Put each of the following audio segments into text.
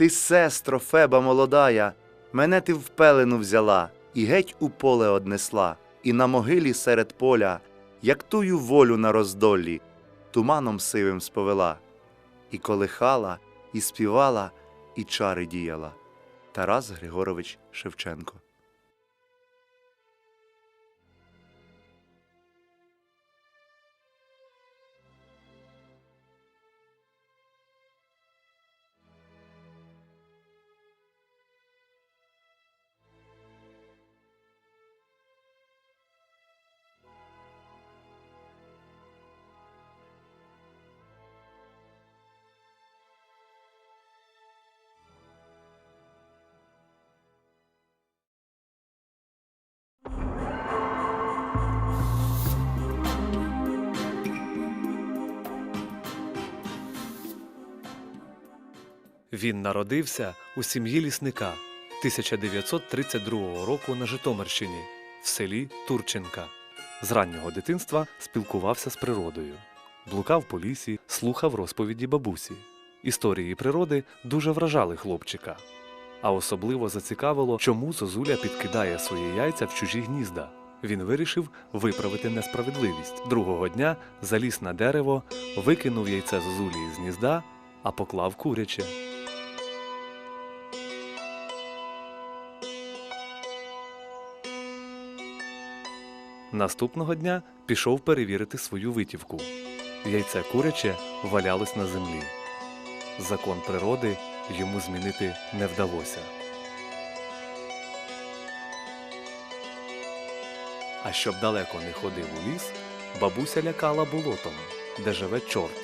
Ти, сестро, Феба молодая, мене ти в пелену взяла, і геть у поле однесла, і на могилі серед поля, як тую волю на роздолі, туманом сивим сповела, і колихала, і співала, і чари діяла. Тарас Григорович Шевченко. Він народився у сім'ї лісника 1932 року на Житомирщині в селі Турченка. З раннього дитинства спілкувався з природою, блукав по лісі, слухав розповіді бабусі. Історії природи дуже вражали хлопчика. А особливо зацікавило, чому Зозуля підкидає свої яйця в чужі гнізда. Він вирішив виправити несправедливість. Другого дня заліз на дерево, викинув яйце Зозулі з гнізда, а поклав куряче. Наступного дня пішов перевірити свою витівку. Яйце куряче валялось на землі. Закон природи йому змінити не вдалося. А щоб далеко не ходив у ліс, бабуся лякала болотом, де живе чорт,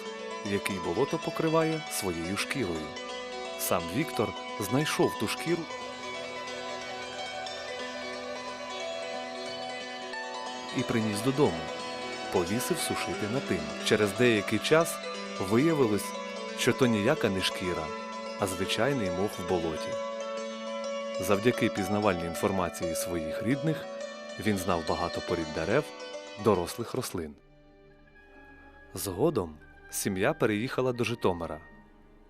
який болото покриває своєю шкірою. Сам Віктор знайшов ту шкіру і приніс додому, повісив сушити на тин. Через деякий час виявилось, що то ніяка не шкіра, а звичайний мох в болоті. Завдяки пізнавальній інформації своїх рідних він знав багато порід дерев, дорослих рослин. Згодом сім'я переїхала до Житомира.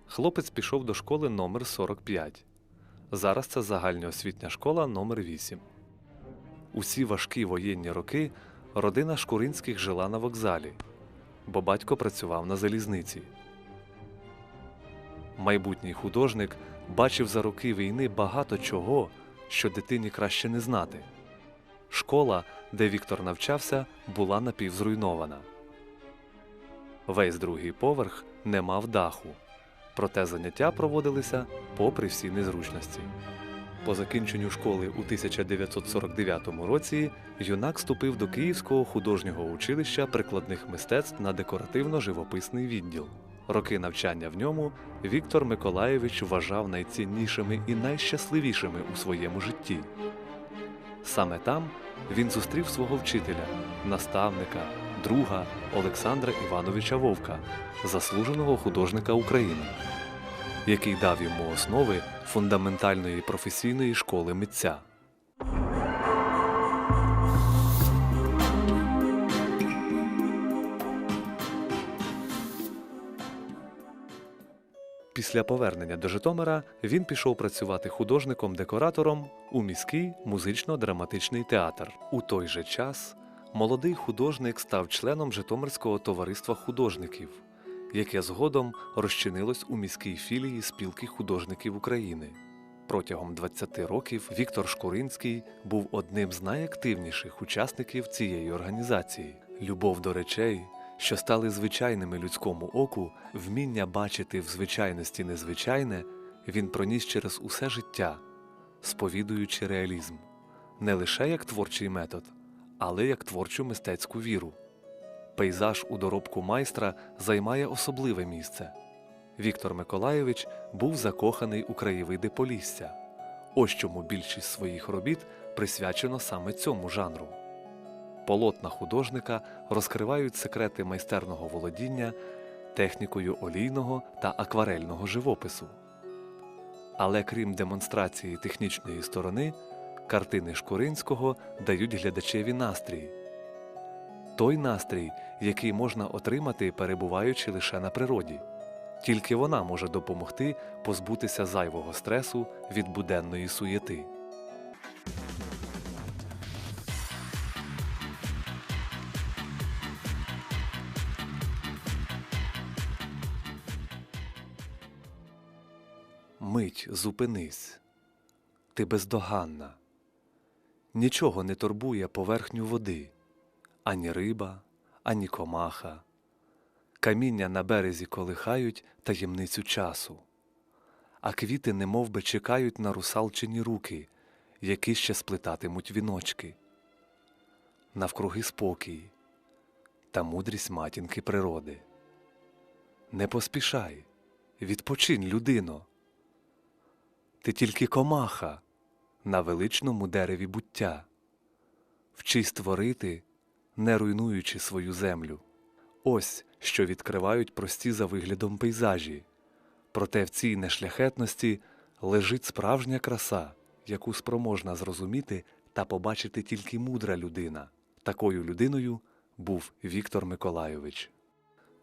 Хлопець пішов до школи номер 45. Зараз це загальноосвітня школа номер 8. Усі важкі воєнні роки родина Шкуринських жила на вокзалі, бо батько працював на залізниці. Майбутній художник бачив за роки війни багато чого, що дитині краще не знати. Школа, де Віктор навчався, була напівзруйнована. Весь другий поверх не мав даху, проте заняття проводилися попри всі незручності. По закінченню школи у 1949 році юнак вступив до Київського художнього училища прикладних мистецтв на декоративно-живописний відділ. Роки навчання в ньому Віктор Миколаєвич вважав найціннішими і найщасливішими у своєму житті. Саме там він зустрів свого вчителя, наставника, друга Олександра Івановича Вовка, заслуженого художника України який дав йому основи фундаментальної професійної школи митця. Після повернення до Житомира він пішов працювати художником-декоратором у міський музично-драматичний театр. У той же час молодий художник став членом Житомирського товариства художників яке згодом розчинилось у міській філії спілки художників України. Протягом 20 років Віктор Шкуринський був одним з найактивніших учасників цієї організації. Любов до речей, що стали звичайними людському оку, вміння бачити в звичайності незвичайне, він проніс через усе життя, сповідуючи реалізм не лише як творчий метод, але як творчу мистецьку віру. Пейзаж у доробку майстра займає особливе місце. Віктор Миколайович був закоханий у краєвиди Полісся. Ось чому більшість своїх робіт присвячено саме цьому жанру. Полотна художника розкривають секрети майстерного володіння технікою олійного та акварельного живопису. Але крім демонстрації технічної сторони, картини Шкуринського дають глядачеві настрій той настрій, який можна отримати, перебуваючи лише на природі. Тільки вона може допомогти позбутися зайвого стресу від буденної суєти. Мить зупинись. Ти бездоганна. Нічого не турбує поверхню води, ані риба, ані комаха. Каміння на березі колихають таємницю часу, а квіти немов би чекають на русалчині руки, які ще сплетатимуть віночки. Навкруги спокій та мудрість матінки природи. Не поспішай, відпочинь, людино. Ти тільки комаха на величному дереві буття. Вчись творити, не руйнуючи свою землю. Ось що відкривають прості за виглядом пейзажі. Проте в цій нешляхетності лежить справжня краса, яку спроможна зрозуміти та побачити тільки мудра людина. Такою людиною був Віктор Миколайович.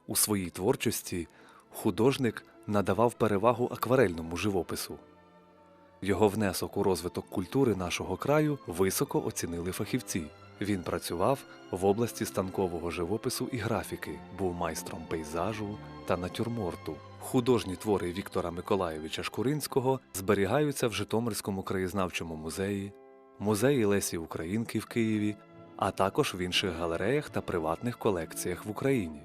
У своїй творчості художник надавав перевагу акварельному живопису. Його внесок у розвиток культури нашого краю високо оцінили фахівці. Він працював в області станкового живопису і графіки, був майстром пейзажу та натюрморту. Художні твори Віктора Миколайовича Шкуринського зберігаються в Житомирському краєзнавчому музеї, музеї Лесі Українки в Києві, а також в інших галереях та приватних колекціях в Україні.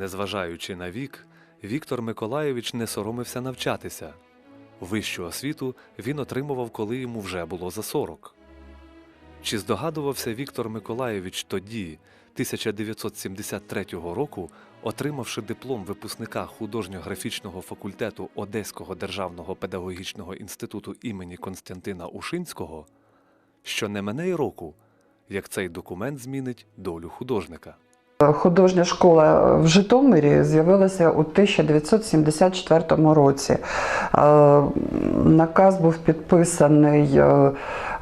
Незважаючи на вік, Віктор Миколайович не соромився навчатися. Вищу освіту він отримував, коли йому вже було за 40. Чи здогадувався Віктор Миколайович тоді, 1973 року, отримавши диплом випускника художньо-графічного факультету Одеського державного педагогічного інституту імені Константина Ушинського, що не мене й року, як цей документ змінить долю художника? Художня школа в Житомирі з'явилася у 1974 році. Е, Наказ був підписаний е,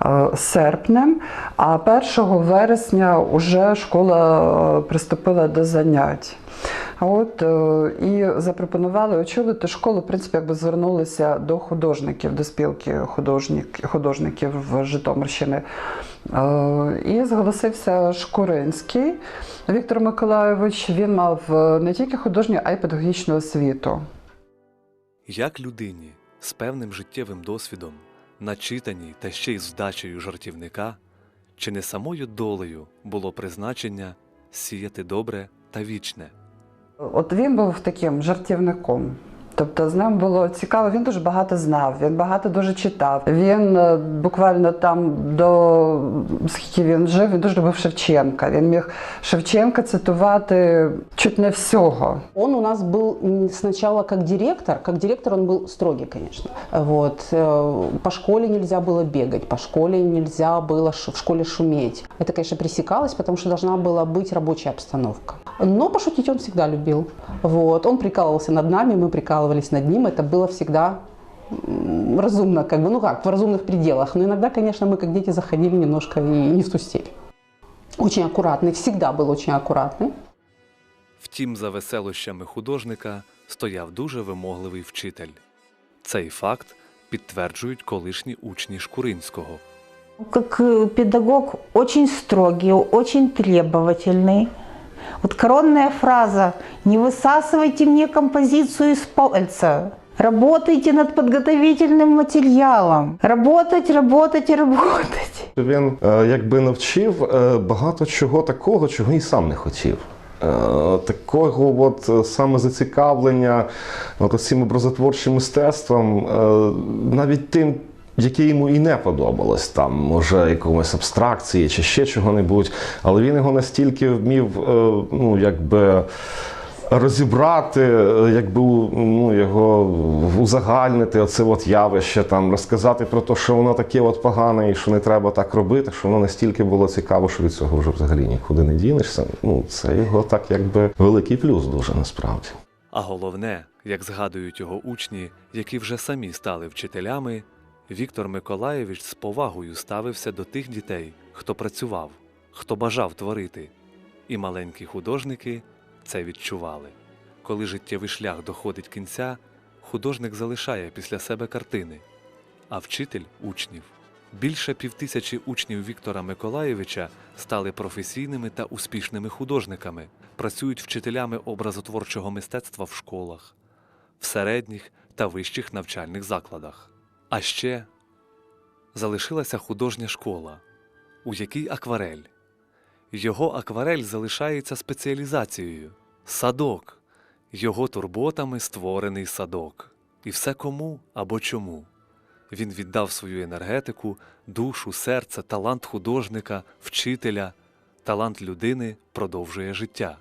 е, серпнем, а 1 вересня вже школа приступила до занять. От е, і запропонували очолити школу. В принципі, якби звернулися до художників, до спілки художник, художників Житомирщини. Е, І зголосився Шкуринський Віктор Миколайович. Він мав е, не тільки художню, а й педагогічну освіту. Як людині з певним життєвим досвідом, начитаній та ще й з вдачею жартівника, чи не самою долею було призначення сіяти добре та вічне? От він був таким жартівником. Тобто з ним було цікаво, він дуже багато знав, він багато дуже читав. Він е, буквально там до скільки він жив, він дуже любив Шевченка. Він міг Шевченка цитувати чуть не всього. Он у нас был м, сначала как директор, как директор он был строгий, конечно. Вот. э, По школе нельзя было бегать, по школе нельзя было ш- в школе шуметь. Это, конечно, пресекалось, потому что должна была быть рабочая обстановка. Но пошутить он всегда любил. Вот. Он прикалывался над нами, мы прикалывались над ним. Это было всегда м, разумно, как бы, ну как, в разумных пределах. Но иногда, конечно, мы как дети заходили немножко и не в ту степь. Очень аккуратный, всегда был очень аккуратный. Втім, за веселощами художника стояв дуже вимогливий вчитель. Цей факт підтверджують колишні учні Шкуринського. Как э, педагог очень строгий, очень требовательный. Вот коронная фраза «Не высасывайте мне композицию из пальца». Работайте над подготовительным материалом. Работать, работать и работать. Він е, якби навчив е, багато чого такого, чого і сам не хотів. Е, Такого от е, саме зацікавлення от цим образотворчим мистецтвом, е, навіть тим, яке йому і не подобалось, там, може, якомусь абстракції чи ще чого-небудь, але він його настільки вмів, е, ну, якби розібрати, е, якби ну, його узагальнити, оце от явище, там, розказати про те, що воно таке от погане і що не треба так робити, що воно настільки було цікаво, що від цього вже взагалі нікуди не дінешся. Ну, це його так якби великий плюс дуже насправді. А головне, як згадують його учні, які вже самі стали вчителями, Віктор Миколаєвич з повагою ставився до тих дітей, хто працював, хто бажав творити. І маленькі художники це відчували. Коли життєвий шлях доходить кінця, художник залишає після себе картини, а вчитель учнів. Більше півтисячі учнів Віктора Миколаєвича стали професійними та успішними художниками, працюють вчителями образотворчого мистецтва в школах, в середніх та вищих навчальних закладах. А ще залишилася художня школа, у якій акварель. Його акварель залишається спеціалізацією садок, його турботами створений садок. І все кому або чому. Він віддав свою енергетику, душу, серце, талант художника, вчителя, талант людини продовжує життя.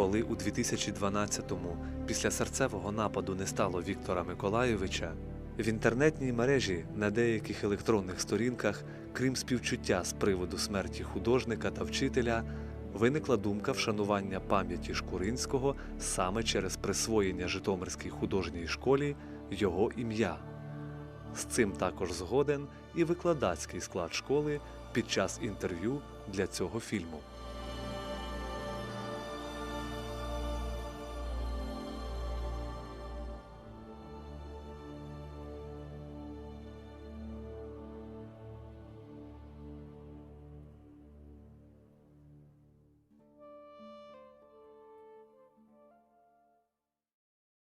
Коли у 2012-му після серцевого нападу не стало Віктора Миколайовича, в інтернетній мережі на деяких електронних сторінках, крім співчуття з приводу смерті художника та вчителя, виникла думка вшанування пам'яті Шкуринського саме через присвоєння Житомирській художній школі його ім'я. З цим також згоден і викладацький склад школи під час інтерв'ю для цього фільму.